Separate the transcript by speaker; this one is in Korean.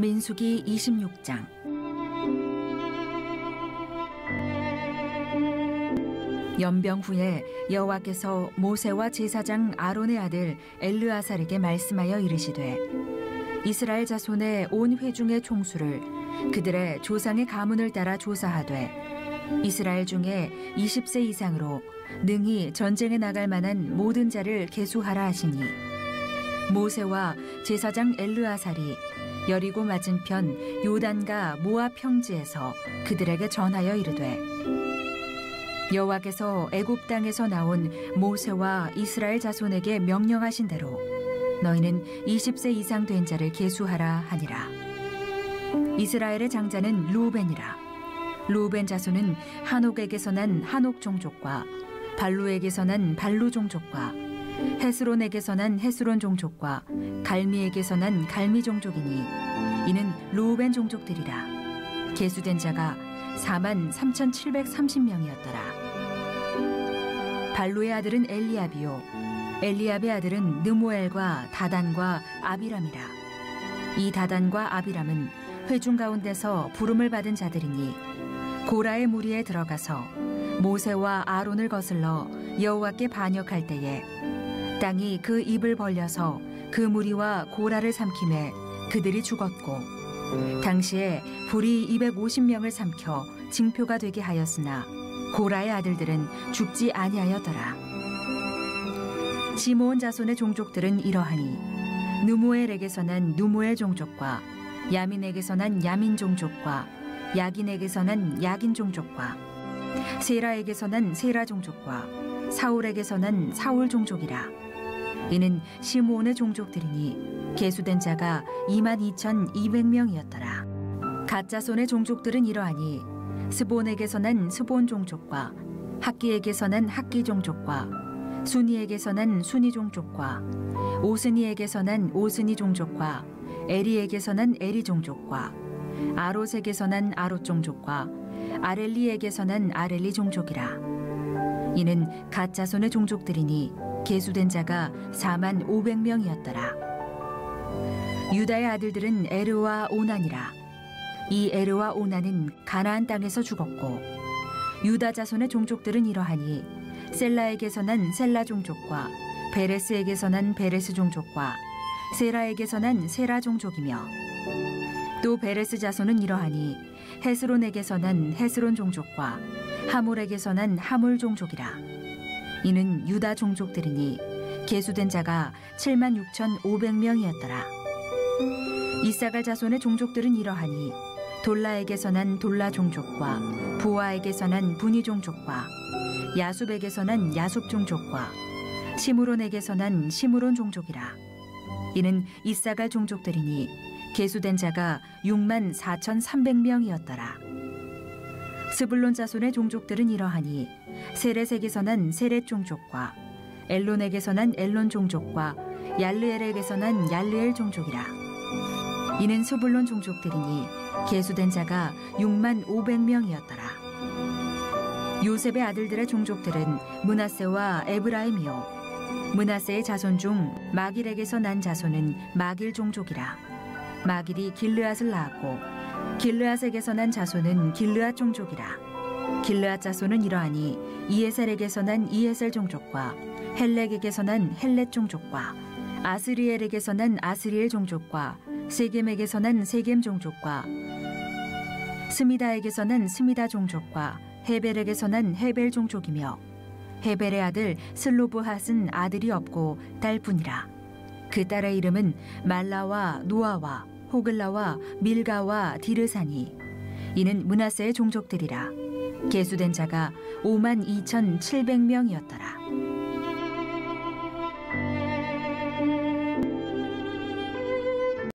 Speaker 1: 민수기 26장. 연병 후에 여호와께서 모세와 제사장 아론의 아들 엘르아살에게 말씀하여 이르시되 이스라엘 자손의 온 회중의 총수를 그들의 조상의 가문을 따라 조사하되 이스라엘 중에 20세 이상으로 능히 전쟁에 나갈 만한 모든 자를 계수하라 하시니 모세와 제사장 엘르아살이 여리고 맞은편 요단과 모압 평지에서 그들에게 전하여 이르되 여호와께서 애굽 땅에서 나온 모세와 이스라엘 자손에게 명령하신 대로 너희는 20세 이상 된 자를 계수하라 하니라. 이스라엘의 장자는 루벤이라. 루벤 자손은 한옥에게서 난 한옥 종족과 발루에게서 난 발루 종족과 헤스론에게서 난 헤스론 종족과 갈미에게서 난 갈미 종족이니 이는 루벤 종족들이라 계수된 자가 4만 3,730명이었더라. 발루의 아들은 엘리압이요 엘리압의 아들은 느모엘과 다단과 아비람이라. 이 다단과 아비람은 회중 가운데서 부름을 받은 자들이니 고라의 무리에 들어가서 모세와 아론을 거슬러 여호와께 반역할 때에 땅이 그 입을 벌려서 그 무리와 고라를 삼킴에 그들이 죽었고 당시에 불이 250명을 삼켜 징표가 되게 하였으나 고라의 아들들은 죽지 아니하였더라. 시므온 자손의 종족들은 이러하니 누모엘에게서 난 누모엘 종족과 야민에게서 난 야민 종족과 야긴에게서 난 야긴 종족과 세라에게서 난 세라 종족과 사울에게서 난 사울 종족이라. 이는 시므온의 종족들이니 계수된 자가 2만 2,200명이었더라. 가짜손의 종족들은 이러하니 스본에게서 난 스본 종족과 학기에게서 난 학기 종족과 순이에게서 난 순이 종족과 오스니에게서 난 오스니 종족과 에리에게서 난 에리 종족과 아롯에게서 난 아롯 종족과 아렐리에게서 난 아렐리 종족이라. 이는 가짜손의 종족들이니 계수된 자가 4만 500명이었더라. 유다의 아들들은 에르와 오난이라. 이 에르와 오난은 가나안 땅에서 죽었고 유다 자손의 종족들은 이러하니 셀라에게서 난 셀라 종족과 베레스에게서 난 베레스 종족과 세라에게서 난 세라 종족이며 또 베레스 자손은 이러하니 헤스론에게서 난 헤스론 종족과 하몰에게서 난 하몰 종족이라. 이는 유다 종족들이니 계수된 자가 7만 6천 5백명이었더라. 이사갈 자손의 종족들은 이러하니 돌라에게서 난 돌라 종족과 부하에게서 난 분이 종족과 야숲에게서 난 야숲 종족과 시므론에게서 난 시므론 종족이라. 이는 이사갈 종족들이니 계수된 자가 6만 4천 3백명이었더라 스불론 자손의 종족들은 이러하니 세렛에게서 난 세렛 종족과 엘론에게서 난 엘론 종족과 얄르엘에게서 난 얄르엘 종족이라. 이는 스불론 종족들이니 계수된 자가 6만 500명이었더라. 요셉의 아들들의 종족들은 문하세와 에브라임이요. 문하세의 자손 중 마길에게서 난 자손은 마길 종족이라. 마길이 길르앗을 낳았고 길르앗에게서 난 자손은 길르앗 종족이라. 길르앗 자손은 이러하니 이에셀에게서 난 이에셀 종족과 헬렉에게서 난 헬렛 종족과 아스리엘에게서 난 아스리엘 종족과 세겜에게서 난 세겜 종족과 스미다에게서 난 스미다 종족과 헤벨에게서 난 헤벨 종족이며 헤벨의 아들 슬로브핫은 아들이 없고 딸뿐이라. 그 딸의 이름은 말라와 노아와 호글라와 밀가와 디르사니 이는 문하세의 종족들이라. 계수된 자가 5만 2천 7백명이었더라